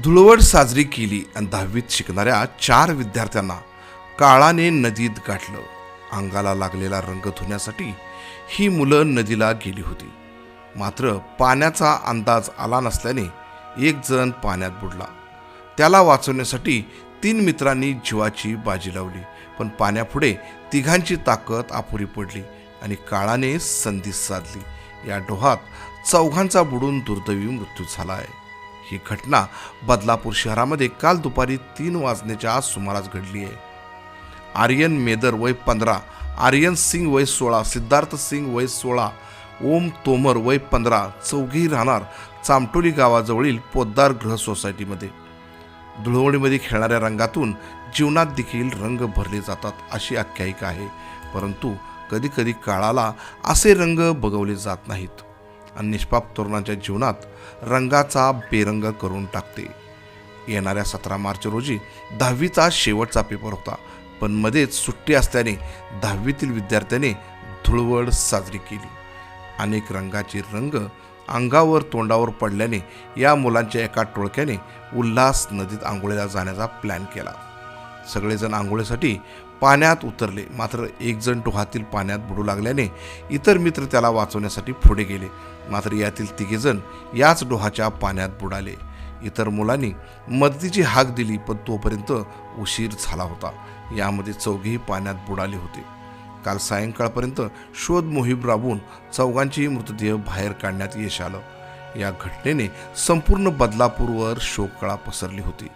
धुळवड साजरी केली आणि दहावीत शिकणाऱ्या चार विद्यार्थ्यांना काळाने नदीत गाठलं. अंगाला लागलेला रंग धुण्यासाठी ही मुलं नदीला गेली होती. मात्र पाण्याचा अंदाज आला नसल्याने एक जण पाण्यात बुडला. त्याला वाचवण्यासाठी तीन मित्रांनी जीवाची बाजी लावली पण पाण्यापुढे तिघांची ताकद अपुरी पडली आणि काळाने संधी साधली. या डोहात चौघांचा बुडून दुर्दैवी मृत्यू झाला आहे. ही घटना बदलापूर शहरामध्ये काल दुपारी तीन वाजण्याच्या आज सुमारास घडली आहे. आर्यन मेदर वय पंधरा आर्यन सिंग वय सोळा सिद्धार्थ सिंग वय सोळा ओम तोमर वय पंधरा चौघी राहणार चामटोली गावाजवळील पोद्दार गृह सोसायटीमध्ये. धुळवडीमध्ये खेळणाऱ्या रंगातून जीवनात देखील रंग भरले जातात अशी आख्यायिका आहे परंतु कधीकधी काळाला असे रंग बघवले जात नाहीत. आणि निष्पाप तरुणांच्या जीवनात रंगाचा बेरंग करून टाकते. येणाऱ्या सतरा मार्च रोजी दहावीचा शेवटचा पेपर होता पण मध्येच सुट्टी असल्याने दहावीतील विद्यार्थ्याने धुळवड साजरी केली. अनेक रंगाचे रंग अंगावर तोंडावर पडल्याने या मुलांच्या एका टोळक्याने उल्हास नदीत आंघोळीला जाण्याचा प्लॅन केला. सगळेजण आंघोळीसाठी पाण्यात उतरले. मात्र एकजण डोहातील पाण्यात बुडू लागल्याने इतर मित्र त्याला वाचवण्यासाठी पुढे गेले. मात्र यातील तिघेजण याच डोहाच्या पाण्यात बुडाले. इतर मुलांनी मदतीची हाक दिली पण तोपर्यंत उशीर झाला होता. यामध्ये चौघेही पाण्यात बुडाले होते. काल सायंकाळपर्यंत शोध मोहीम राबवून चौघांचेही मृतदेह बाहेर काढण्यात यश आलं. या घटनेने संपूर्ण बदलापूरवर शोककळा पसरली होती.